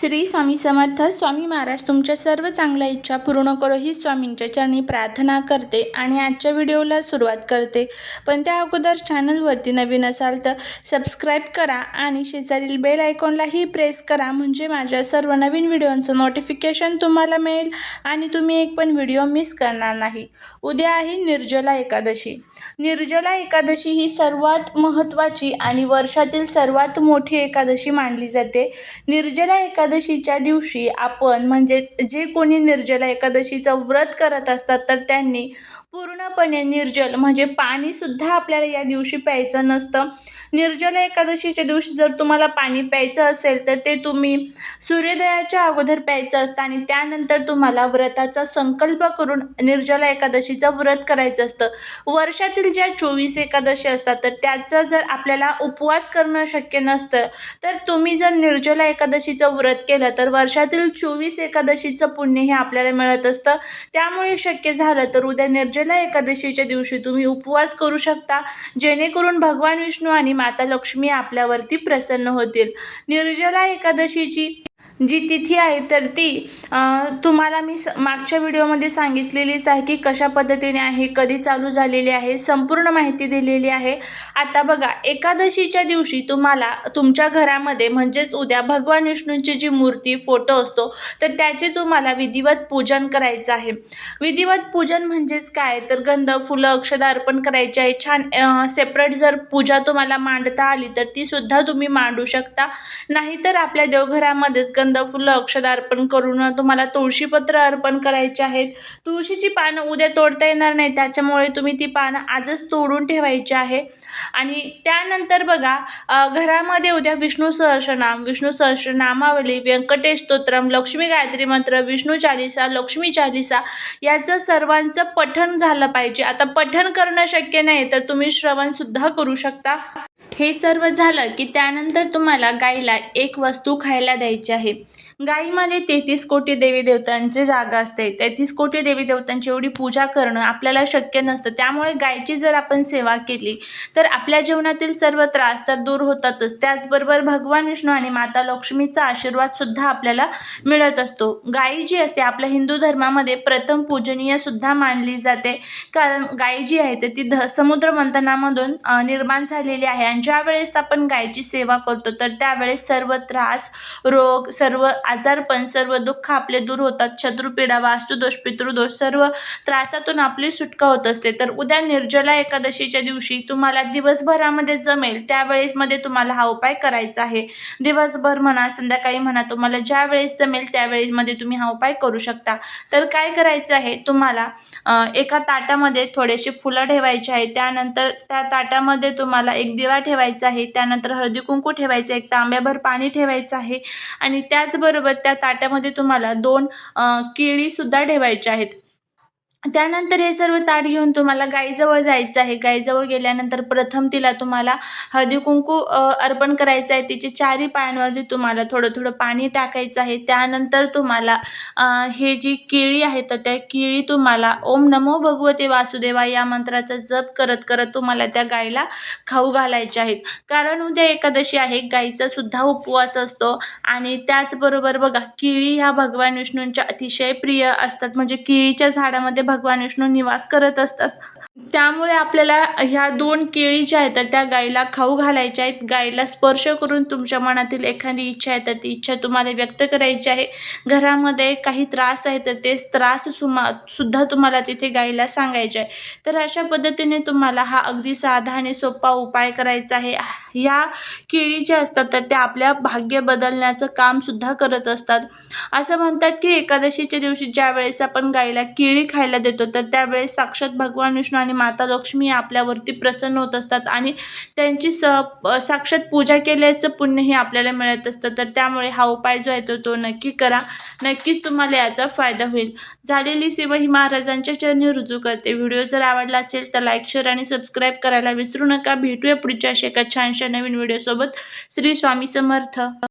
श्री स्वामी समर्थ स्वामी महाराज तुमच्या सर्व चांगल्या इच्छा पूर्ण करो ही स्वामींच्या चरणी प्रार्थना करते आणि आजच्या व्हिडिओला सुरुवात करते. पण त्या अगोदर चॅनलवरती नवीन असाल तर सबस्क्राईब करा आणि शेजारील बेल आयकॉनलाही प्रेस करा म्हणजे माझ्या सर्व नवीन व्हिडिओंचं नोटिफिकेशन तुम्हाला मिळेल आणि तुम्ही एक पण व्हिडिओ मिस करणार नाही. उद्या आहे निर्जला एकादशी. निर्जला एकादशी ही सर्वात महत्त्वाची आणि वर्षातील सर्वात मोठी एकादशी मानली जाते. निर्जला एकादशीच्या दिवशी आपण म्हणजेच जे कोणी निर्जला एकादशीचं व्रत करत असतात तर त्यांनी पूर्णपणे निर्जल म्हणजे पाणीसुद्धा आपल्याला या दिवशी प्यायचं नसतं. निर्जला एकादशीच्या दिवशी जर तुम्हाला पाणी प्यायचं असेल तर ते तुम्ही सूर्योदयाच्या अगोदर प्यायचं असतं आणि त्यानंतर तुम्हाला व्रताचा संकल्प करून निर्जला एकादशीचं व्रत करायचं असतं. वर्षातील ज्या चोवीस एकादशी असतात तर त्याचं जर आपल्याला उपवास करणं शक्य नसतं तर तुम्ही जर निर्जला एकादशीचं व्रत केलं तर वर्षातील चोवीस एकादशीचं पुण्य हे आपल्याला मिळत असतं. त्यामुळे शक्य झालं तर उद्या निर्जला एकादशीच्या दिवशी तुम्ही उपवास करू शकता जेणेकरून भगवान विष्णू आणि माता लक्ष्मी आपल्यावरती प्रसन्न होतील. निर्जला एकादशीची जी तिथी आहे तर ती तुम्हाला मी स मागच्या व्हिडिओमध्ये सांगितलेलीच आहे की कशा पद्धतीने आहे कधी चालू झालेली आहे संपूर्ण माहिती दिलेली आहे. आता बघा एकादशीच्या दिवशी तुम्हाला तुमच्या घरामध्ये म्हणजेच उद्या भगवान विष्णूंची जी मूर्ती फोटो असतो तर त्याचे तुम्हाला विधिवत पूजन करायचं आहे. विधिवत पूजन म्हणजेच काय? तर गंध फुलं अक्षदा अर्पण करायचे आहे. छान सेपरेट जर पूजा तुम्हाला मांडता आली तर तीसुद्धा तुम्ही मांडू शकता. नाहीतर आपल्या देवघरामध्येच गंध फुलं अक्षदा अर्पण करून तुम्हाला तुळशीपत्र अर्पण करायचे आहेत. तुळशीची पानं उद्या तोडता येणार नाही त्याच्यामुळे तुम्ही ती पानं आजच तोडून ठेवायची आहे. आणि त्यानंतर बघा घरामध्ये उद्या विष्णू सहस्रनाम विष्णू सहस्रनामावली व्यंकटेश स्तोत्रम लक्ष्मी गायत्री मंत्र विष्णू चालिसा लक्ष्मी चालिसा याचं सर्वांचं पठण झालं पाहिजे. आता पठण करणं शक्य नाही तर तुम्ही श्रवणसुद्धा करू शकता. हे सर्व झालं की त्यानंतर तुम्हाला गाईला एक वस्तू खायला द्यायची आहे. गाईमध्ये तेहतीस कोटी देवी देवतांची जागा असते. तेहतीस कोटी देवी देवतांची एवढी पूजा करणं आपल्याला शक्य नसतं. त्यामुळे गायची जर आपण सेवा केली तर आपल्या जीवनातील सर्व त्रास तर दूर होतातच. त्याचबरोबर भगवान विष्णू आणि माता लक्ष्मीचा आशीर्वादसुद्धा आपल्याला मिळत असतो. गाई जी असते आपल्या हिंदू धर्मामध्ये प्रथम पूजनीय सुद्धा मानली जाते. कारण गाई जी आहे तर ती ध समुद्र मंथनामधून निर्माण झालेली आहे. आणि ज्या वेळेस आपण गायची सेवा करतो तर त्यावेळेस सर्व त्रास रोग सर्व आजारपण सर्व दुःख आपले दूर होतात. शत्रुपीडा वास्तुदोष पितृदोष सर्व त्रासातून आपली सुटका होत असते. तर उद्या निर्जला एकादशीच्या दिवशी तुम्हाला दिवसभरामध्ये जमेल त्यावेळेस मध्ये तुम्हाला हा उपाय करायचा आहे. दिवसभर म्हणा संध्याकाळी म्हणा तुम्हाला ज्या वेळेस जमेल त्यावेळेस मध्ये तुम्ही हा उपाय करू शकता. तर काय करायचं आहे? तुम्हाला एका ताटामध्ये थोडेसे फुलं ठेवायचे आहे. त्यानंतर त्या ताटामध्ये तुम्हाला एक दिवा ठेवा ठेवायचं आहे त्यानंतर हळदी कुंकू ठेवायचं आहे एक तांब्याभर पाणी ठेवायचं आहे आणि त्याचबरोबर त्या ताट्यामध्ये तुम्हाला दोन केळीसुद्धा ठेवायच्या आहेत. त्यानंतर हे सर्व ताट घेऊन तुम्हाला गाईजवळ जायचं आहे. गाईजवळ गेल्यानंतर प्रथम तिला तुम्हाला हळदी कुंकू अर्पण करायचं आहे. तिचे चारी पायांवरती तुम्हाला थोडं थोडं पाणी टाकायचं आहे. त्यानंतर तुम्हाला हे जी केळी आहे तर त्या केळी तुम्हाला ओम नमो भगवते वासुदेवा या मंत्राचा जप करत करत तुम्हाला त्या गाईला खाऊ घालायच्या आहेत. कारण उद्या एकादशी आहे. गाईचा सुद्धा उपवास असतो. आणि त्याचबरोबर बघा केळी ह्या भगवान विष्णूंच्या अतिशय प्रिय असतात. म्हणजे केळीच्या झाडामध्ये भगवान विष्णू निवास करत असतात. त्यामुळे आपल्याला ह्या दोन केळी ज्या आहेत तर त्या गाईला खाऊ घालायच्या आहेत. गाईला स्पर्श करून तुमच्या मनातील एखादी इच्छा आहे तर ती इच्छा तुम्हाला व्यक्त करायची आहे. घरामध्ये काही त्रास आहे तर ते त्रास सुमा सुद्धा तुम्हाला तिथे गाईला सांगायचे आहे. तर अशा पद्धतीने तुम्हाला हा अगदी साधा आणि सोपा उपाय करायचा आहे. ह्या केळी ज्या असतात तर त्या आपल्या भाग्य बदलण्याचं कामसुद्धा करत असतात. असं म्हणतात की एकादशीच्या दिवशी ज्या वेळेस आपण गाईला केळी खायला देतो तर त्यावेळेस साक्षात भगवान विष्णू आणि माता लक्ष्मी आपल्यावरती प्रसन्न होत असतात आणि त्यांची स साक्षात पूजा केल्याचं पुण्यही आपल्याला मिळत असतं. तर त्यामुळे हा उपाय जो आहे तो तो नक्की करा. नक्कीच तुम्हाला याचा फायदा होईल. झालेली सेवा ही महाराजांच्या चरणी रुजू करते. व्हिडिओ जर आवडला असेल तर लाईक शेअर आणि सबस्क्राईब करायला विसरू नका. भेटूया पुढच्या अशा एका छानशा नवीन व्हिडिओसोबत. श्री स्वामी समर्थ.